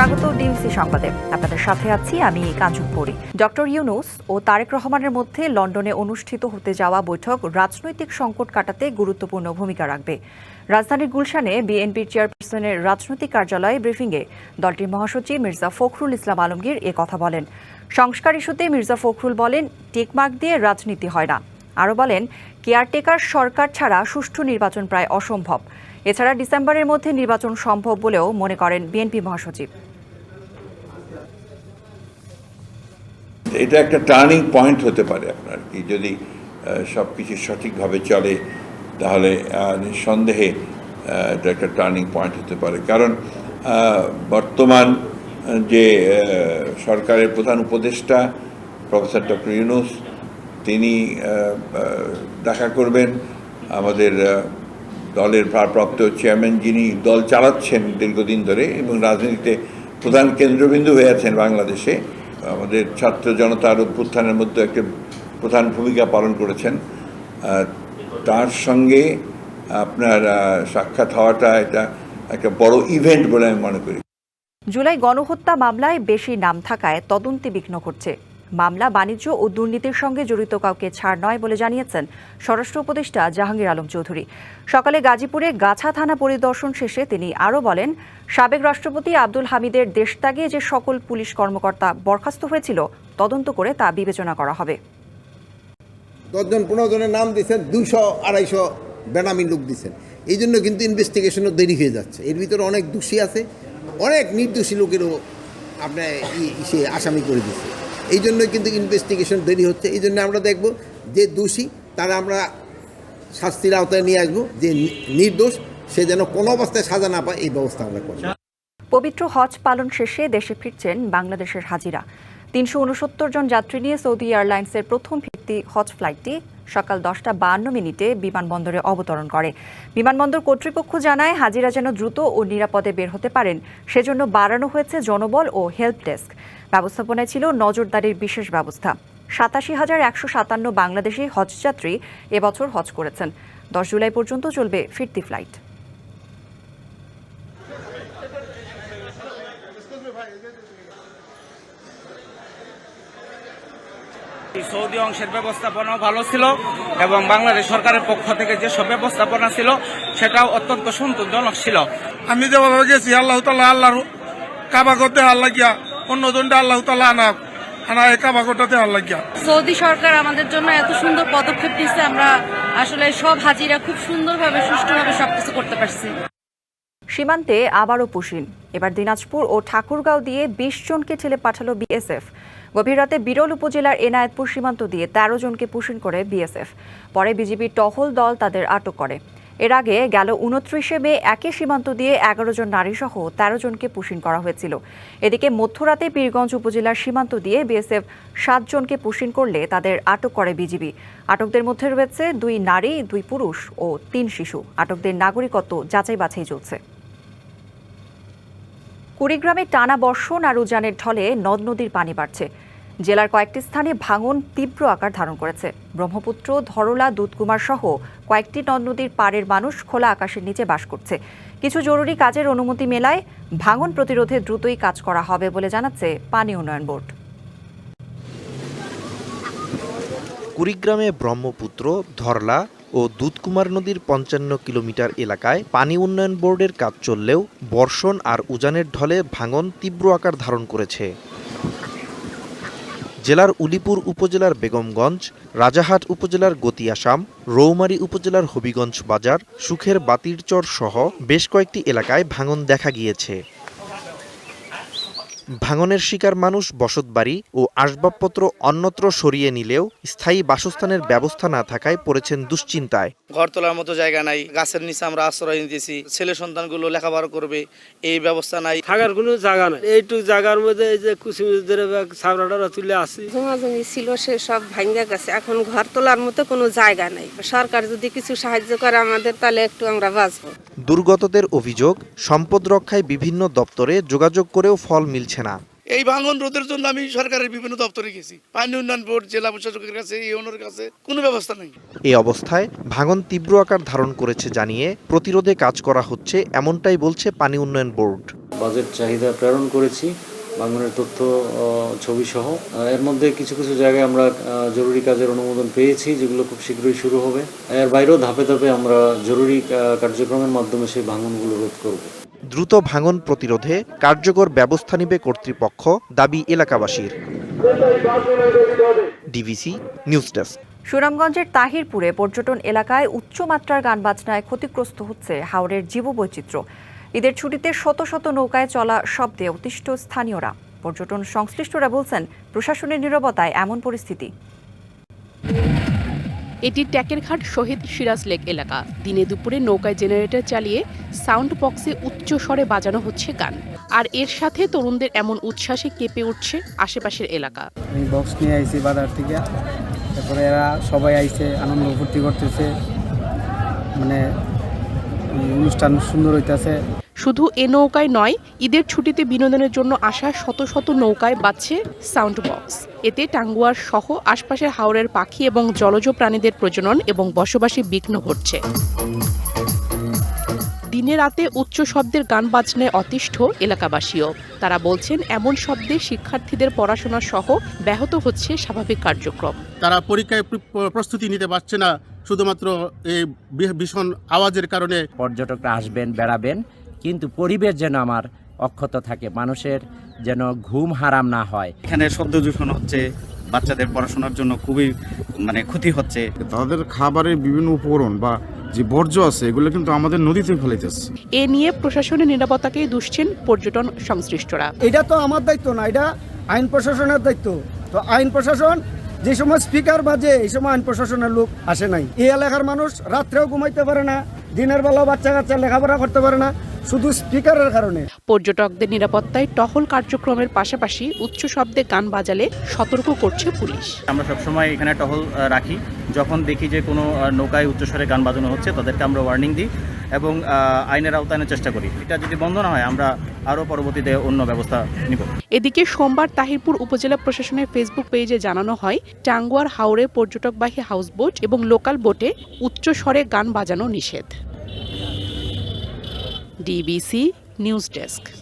স্বাগত ডিএমসি সংবাদে। আপনাদের সাথে আছি আমি কাঞ্চন পরি। ডক্টর ইউনুস ও তারেক রহমানের মধ্যে লন্ডনে অনুষ্ঠিত হতে যাওয়া বৈঠক রাজনৈতিক সংকট কাটাতে গুরুত্বপূর্ণ ভূমিকা রাখবে। রাজধানীর গুলশানে বিএনপির চেয়ারপারসনের রাজনৈতিক কার্যালয়ে ব্রিফিংয়ে দলটির মহাসচিব মির্জা ফখরুল ইসলাম আলমগীর এ কথা বলেন। সংস্কার ইস্যুতে মির্জা ফখরুল বলেন টেকমার্ক দিয়ে রাজনীতি হয় না। আরও বলেন, কেয়ারটেকার সরকার ছাড়া সুষ্ঠু নির্বাচন প্রায় অসম্ভব। এছাড়া ডিসেম্বরের মধ্যে নির্বাচন সম্ভব বলেও মনে করেন বিএনপি মহাসচিব। এটা একটা টার্নিং পয়েন্ট হতে পারে আপনার। কি যদি সব কিছু সঠিকভাবে চলে, তাহলে নিঃসন্দেহে এটা একটা টার্নিং পয়েন্ট হতে পারে। কারণ বর্তমান যে সরকারের প্রধান উপদেষ্টা, প্রফেসর ডক্টর ইউনুস, তিনি দেখা করবেন, আমাদের দলের ভারপ্রাপ্ত চেয়ারম্যান যিনি দল চালাচ্ছেন দীর্ঘদিন ধরে এবং রাজনীতিতে প্রধান কেন্দ্রবিন্দু হয়ে আছেন বাংলাদেশে আমাদের ছাত্র জনতার অভ্যুত্থানের মধ্যে একটি প্রধান ভূমিকা পালন করেছেন। তার সঙ্গে আপনার সাক্ষাৎ হওয়াটা এটা একটা বড় ইভেন্ট বলে আমি মনে করি। জুলাই গণহত্যা মামলায় বেশি নাম থাকায় তদন্তে বিঘ্ন ঘটছে। মামলা, বাণিজ্য ও দুর্নীতির সঙ্গে জড়িত কাউকে ছাড় নয় বলে জানিয়েছেন স্বরাষ্ট্র উপদেষ্টা জাহাঙ্গীর আলম চৌধুরী। সকালে গাজীপুরে গাছা থানা পরিদর্শন শেষে তিনি আরও বলেন, সাবেক রাষ্ট্রপতি আব্দুল হামিদের দেশত্যাগে যে সকল পুলিশ কর্মকর্তা বরখাস্ত হয়েছিল, তদন্ত করে তা বিবেচনা করা হবে। দশজন পনেরো জনের নাম দিয়েছেন দুশো আড়াইশো বেনামি লোক দিয়েছেন। এই জন্য কিন্তু ইনভেস্টিগেশনও দেরি হয়ে যাচ্ছে। এর ভিতরে অনেক দোষী আছে, অনেক নির্দোষী লোকেরও আপনার সে আসামি করে দিচ্ছে এই জন্য কিন্তু ইনভেস্টিগেশন দেরি হচ্ছে। এই জন্য আমরা দেখব যে দোষী, তারা আমরা শাস্তির আওতায় নিয়ে আসব। যে নির্দোষ, সে যেন কোনো অবস্থায় সাজা না পায়, এই ব্যবস্থা আমরা করব। পবিত্র হজ পালন শেষে দেশে ফিরছেন বাংলাদেশের হাজিরা। তিনশো উনসত্তর জন যাত্রী নিয়ে সৌদি এয়ারলাইন্সের প্রথম ফিরতি হজ ফ্লাইটটি সকাল দশটা বাহান্ন মিনিটে বিমানবন্দরে অবতরণ করে। বিমানবন্দর কর্তৃপক্ষ জানায়, হাজিরা যেন দ্রুত ও নিরাপদে বের হতে পারেন, সেজন্য বাড়ানো হয়েছে জনবল ও হেল্প ডেস্ক। ব্যবস্থাপনায় ছিল নজরদারির বিশেষ ব্যবস্থা। সাতাশি হাজার একশো সাতান্ন বাংলাদেশি হজযাত্রী এবছর হজ করেছেন। দশ জুলাই পর্যন্ত চলবে ফিরতি ফ্লাইট। সৌদি অংশের ব্যবস্থাপনাও ভালো ছিল এবং বাংলাদেশ সরকারের পক্ষ থেকে যেসব ব্যবস্থাপনা ছিল সেটাও অত্যন্ত সন্তোষজনক ছিল। আমি যেভাবে গেছি আল্লাহ তাল্লাহ আল্লাহর কাবা করতে আল্লাহ গিয়া অন্য জনটা আল্লাহ তাল্লাহ আনা আনা এই কাবা আল্লাহ গিয়া সৌদি সরকার আমাদের জন্য এত সুন্দর পদক্ষেপ নিচ্ছে আমরা আসলে সব হাজিরা খুব সুন্দরভাবে সুষ্ঠুভাবে সবকিছু করতে পারছি। সীমান্তে আবারও পুশিন এবার দিনাজপুর ও ঠাকুরগাঁও দিয়ে বিশ জনকে ঠেলে পাঠালো বিএসএফ। গভীর রাতে বিরল উপজেলার এনায়েতপুর সীমান্ত দিয়ে তেরো জনকে পুশিন করে বিএসএফ। পরে বিজিবির টহল দল তাদের আটক করে। এর আগে গেল উনত্রিশে মে একই সীমান্ত দিয়ে এগারো জন নারীসহ তেরো জনকে পুশিন করা হয়েছিল। এদিকে মধ্যরাতে পীরগঞ্জ উপজেলার সীমান্ত দিয়ে বিএসএফ সাত জনকে পুশিন করলে তাদের আটক করে বিজিবি। আটকদের মধ্যে রয়েছে দুই নারী, দুই পুরুষ ও তিন শিশু। আটকদের নাগরিকত্ব যাচাই বাছাই চলছে। কুড়িগ্রামে টানা বর্ষণ আর উজানের ঢলে নদ নদীর পানি বাড়ছে। জেলার কয়েকটি স্থানে ভাঙন তীব্র আকার ধারণ করেছে। ব্রহ্মপুত্র, ধরলা, দুধকুমার সহ কয়েকটি নদ নদীর পাড়ের মানুষ খোলা আকাশের নিচে বাস করছে। কিছু জরুরি কাজের অনুমতি মেলায় ভাঙন প্রতিরোধে দ্রুতই কাজ করা হবে বলে জানাচ্ছে পানি উন্নয়ন বোর্ড। কুড়িগ্রামে ব্রহ্মপুত্র, ধরলা ও দুধকুমার নদীর পঞ্চান্ন কিলোমিটার এলাকায় পানি উন্নয়ন বোর্ডের কাজ চললেও বর্ষণ আর উজানের ঢলে ভাঙন তীব্র আকার ধারণ করেছে। জেলার উলিপুর উপজেলার বেগমগঞ্জ, রাজাহাট উপজেলার গতিয়াসাম রৌমারী উপজেলার হবিগঞ্জ বাজার, সুখের বাতিরচর সহ বেশ কয়েকটি এলাকায় ভাঙন দেখা গিয়েছে। ভাঙনের শিকার মানুষ বসতবাড়ি ও আসবাবপত্র অন্যত্র সরিয়ে নিলেও স্থায়ী বাসস্থানের ব্যবস্থা না থাকায় পড়েছেন দুশ্চিন্তায়। ঘর তোলার মতো জায়গা নাই গাছের নিচে আমরা আশ্রয় নিতেছি ছেলে সন্তানগুলো লেখাপড়া করবে এই ব্যবস্থা নাই। থাকার কোনো জায়গা নাই। এইটুক জায়গার মধ্যে এই যে কুচিমিদের ছাবড়াটা তুলে আসি। জমি ছিল সে সব ভাঙ্গা গেছে। এখন ঘর তোলার মতো কোনো জায়গা নাই। সরকার যদি কিছু সাহায্য করে আমাদের তাহলে একটু আমরা বাঁচবো। দুর্গতদের অভিযোগ সম্পদ রক্ষায় বিভিন্ন দপ্তরে যোগাযোগ করেও ফল মিলছে না। এই ভাঙন রোধের জন্য আমি সরকারের বিভিন্ন দপ্তরে গেছি। পানি উন্নয়ন বোর্ড জেলা প্রশাসকের কাছে এই ইউনোর কাছে কোনো ব্যবস্থা নেই। এই অবস্থায় ভাঙন তীব্র আকার ধারণ করেছে জানিয়ে প্রতিরোধে কাজ করা হচ্ছে এমনটাই বলছে পানি উন্নয়ন বোর্ড। বাজেট চাহিদা প্রেরণ করেছি। বাংলার তথ্য ছবি সহ এর মধ্যে কিছু কিছু জায়গায় আমরা জরুরি কাজের অনুমোদন পেয়েছি যেগুলো খুব শীঘ্রই শুরু হবে। এর বাইরেও ধাপে ধাপে আমরা জরুরি কার্যক্রমের মাধ্যমে সেই ভাঙনগুলো রোধ করব। দ্রুত ভাঙন প্রতিরোধে কার্যকর ব্যবস্থা নেবে কর্তৃপক্ষ দাবি এলাকাবাসীর। DVC news desk. সুনামগঞ্জের তাহিরপুরে পর্যটন এলাকায় উচ্চমাত্রার গান বাজনায় ক্ষতিগ্রস্ত হচ্ছে হাওড়ের জীববৈচিত্র্য। ঈদের ছুটিতে শত শত নৌকায় চলা শব্দে অতিষ্ঠ স্থানীয়রা। পর্যটন সংশ্লিষ্টরা বলছেন প্রশাসনের নীরবতায় এমন পরিস্থিতি। এটি ট্যাকেরঘাট শহীদ সিরাজ লেক এলাকা। দিনে দুপুরে নৌকায় জেনারেটর চালিয়ে সাউন্ড বক্সে উচ্চ স্বরে বাজানো হচ্ছে গান। আর এর সাথে তরুণদের এমন উচ্ছ্বাসে কেঁপে উঠছে আশেপাশের এলাকা। আমি বক্স নিয়ে আইছি বাজার থেকে। তারপরে এরা সবাই আইছে আনন্দ ফুর্তি করতেছে। মানে অনুষ্ঠান সুন্দর হইতেছে। শুধু এ নৌকায় নয়, ঈদের ছুটিতে বিনোদনের জন্য আসা শত শত নৌকায় বাজছে সাউন্ড বক্স এতে টাঙ্গুয়ার সহ আশপাশের হাওরের পাখি এবং জলজ প্রাণীদের প্রজনন এবং বসবাসে বিঘ্ন ঘটছে। দিনে রাতে উচ্চ শব্দের গান বাজনায় অতিষ্ঠ এলাকাবাসীও। তারা বলছেন এমন শব্দে শিক্ষার্থীদের পড়াশোনা সহ ব্যাহত হচ্ছে স্বাভাবিক কার্যক্রম। তারা পরীক্ষায় প্রস্তুতি নিতে পারছে না শুধুমাত্র এই ভীষণ আওয়াজের কারণে। পর্যটকরা আসবেন বেড়াবেন কিন্তু পরিবেশ যেন আমার অক্ষত থাকে মানুষের যেন ঘুম হারাম না হয়। এখানে শব্দ দূষণ হচ্ছে বাচ্চাদের পড়াশোনার জন্য খুবই মানে ক্ষতি হচ্ছে। তাদের খাবারের বিভিন্ন উপকরণ বা যে বর্জ্য আছে এগুলো কিন্তু আমাদের নদীতে ফেলাইতেছে এ নিয়ে প্রশাসনের নিরাপত্তাকেই দুষছেন পর্যটন সংশ্লিষ্টরা। এটা তো আমার দায়িত্ব না এটা আইন প্রশাসনের দায়িত্ব। তো আইন প্রশাসন যে সময় স্পিকার বাজে এই সময় আইন প্রশাসনের লোক আসে নাই। এই এলাকার মানুষ রাত্রেও ঘুমাইতে পারে না দিনের বেলা বাচ্চা কাচ্চা লেখাপড়া করতে পারে না। শুধু স্পিকারের কারণে। পর্যটকদের নিরাপত্তায় টহল কার্যক্রমের পাশাপাশি উচ্চ শব্দে গান বাজালে সতর্ক করছে পুলিশ। আমরা সবসময় এখানে টহল রাখি। যখন দেখি যে কোনো নৌকায় উচ্চস্বরে গান বাজানো হচ্ছে তাদেরকে আমরা ওয়ার্নিং দিই এবং আইনের আওতায়নের চেষ্টা করি। এটা যদি বন্ধ না হয় আমরা আরও পরবর্তীতে অন্য ব্যবস্থা নিব। এদিকে সোমবার তাহিরপুর উপজেলা প্রশাসনের ফেসবুক পেজে জানানো হয় টাঙ্গুয়ার হাওড়ে পর্যটকবাহী হাউসবোট এবং লোকাল বোটে উচ্চ স্বরে গান বাজানো নিষেধ। DBC news desk